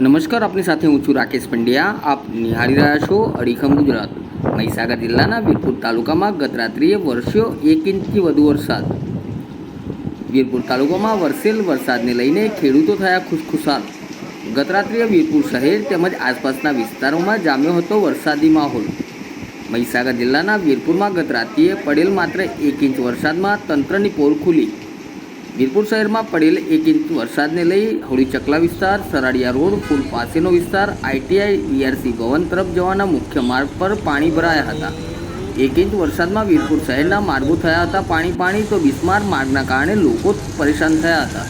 નમસ્કાર, આપની સાથે હું છું રાકેશ પંડ્યા. આપ નિહાળી રહ્યા છો અડીખમ ગુજરાત. મહીસાગર જિલ્લાના વીરપુર તાલુકામાં ગત રાત્રિએ વરસ્યો એક ઇંચથી વધુ વરસાદ. વીરપુર તાલુકામાં વરસેલ વરસાદને લઈને ખેડૂતો થયા ખુશખુશાલ. ગત રાત્રિએ વીરપુર શહેર તેમજ આસપાસના વિસ્તારોમાં જામ્યો હતો વરસાદી માહોલ. મહીસાગર જિલ્લાના વીરપુરમાં ગત રાત્રિએ પડેલ માત્ર એક ઇંચ વરસાદમાં તંત્રની પોલ ખુલી. વીરપુર શહેરમાં પડેલ એક ઇંચ વરસાદને લઈ હોળી ચકલા વિસ્તાર સરાડિયા રોડ, પુલ પાસેનો વિસ્તાર આઈટીઆઈ વીઆરસી ભવન તરફ જવાના મુખ્ય માર્ગ પર પાણી ભરાયા હતા. એક ઇંચ વરસાદમાં વીરપુર શહેરના માર્ગો થયા હતા પાણી પાણી તો બિસ્માર માર્ગના કારણે લોકો પરેશાન થયા હતા.